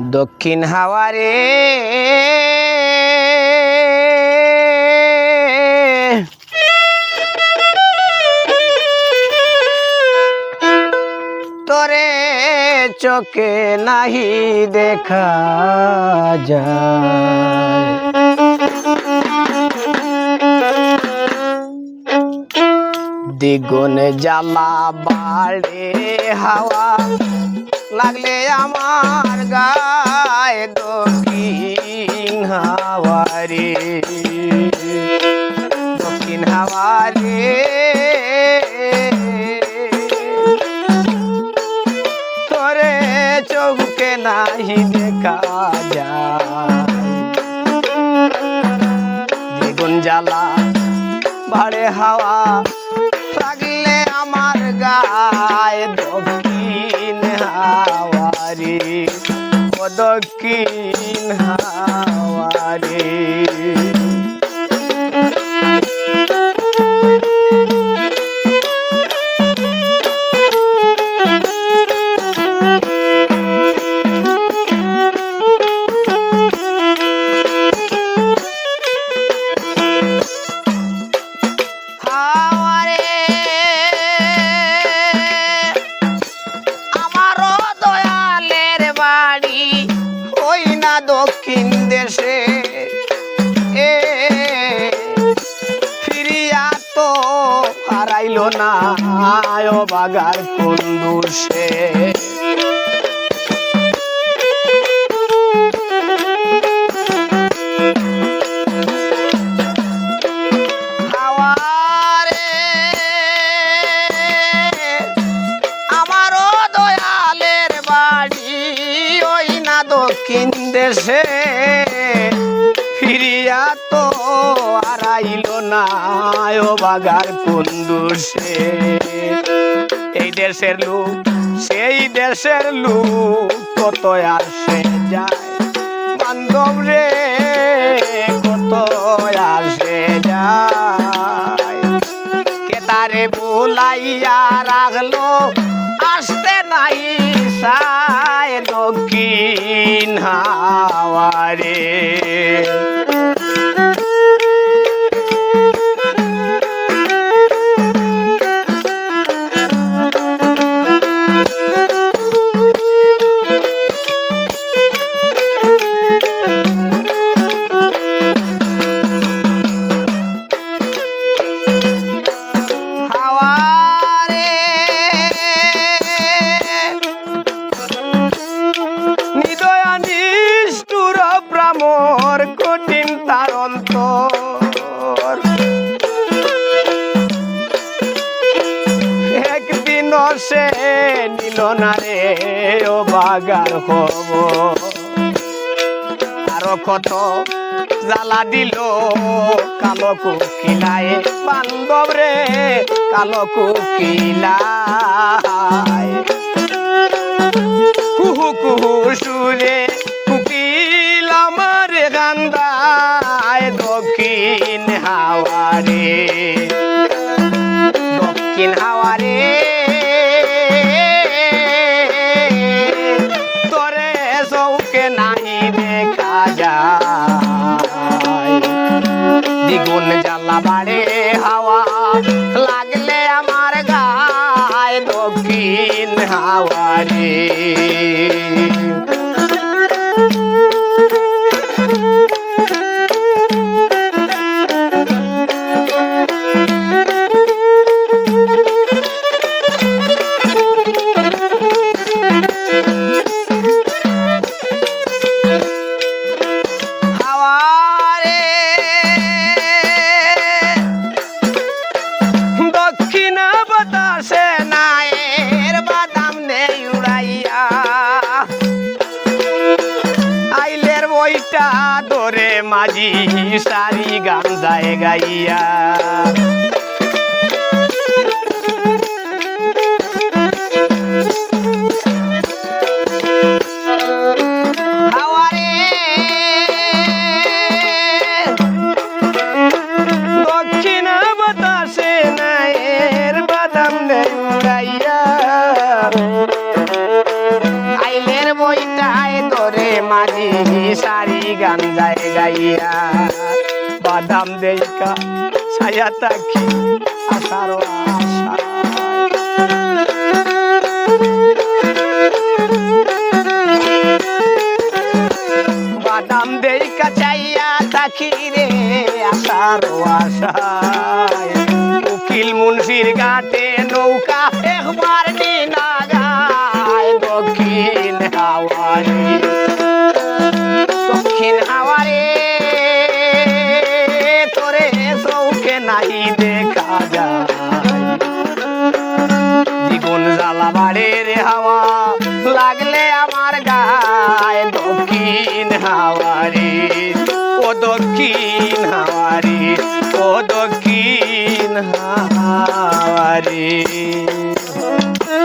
দক্ষিণ হাওয়ারে তোরে চোখে নাহি দেখা যায়। দ্বিগুণ জ্বালা বাড়ে হাওয়া। লাগলে আমার গায়ে দক্ষিণ হাওয়ারে। দক্ষিণ হাওয়ারে। তোরে চৌকে নাহি দেখা যায়। দ্বিগুণ জ্বালা বাড়ে হাওয়া, লাগলে আমার গায়ে দক্ষিণ হাওয়ারে হারাইল না। আয় বাগার কোন দোষে হাওয়ারে আমারও দয়ালের বাড়ি ওই না দক্ষিণ দেশে। ফিরিয়া তো আরাইল না। ও বাগার কোন দোষে এই দেশের লোক, সেই দেশের লোক, কত আসে যায়। বান্ধব রে, কত আসে যায়। কেতারে বুলাইয়া রাখল, আসতে নাই সায় দক্ষিণ হাওয়ারে সে নিল না রে, ও বাগার হব আরও কত জ্বালা দিল কালো কুকিলায়, বান্ধব রে, কালো কুকিলায়। লাগলে আমার গায় দক্ষিণ হাওয়ারে মাঝি সারি গান যায় গাইয়া। রে মাঝি, সারি গান যায় গাইয়া। বাদাম দেইকা ছায়া তাকি আসারো বাদাম দেইকা ছায়া তাকি রে আসারো আশায়। উকিল মুন্সির গাটে নৌকা একবার দক্ষিণ হাওয়ারে ও দক্ষিণ হাওয়ারে ও দক্ষিণ হাওয়ারে।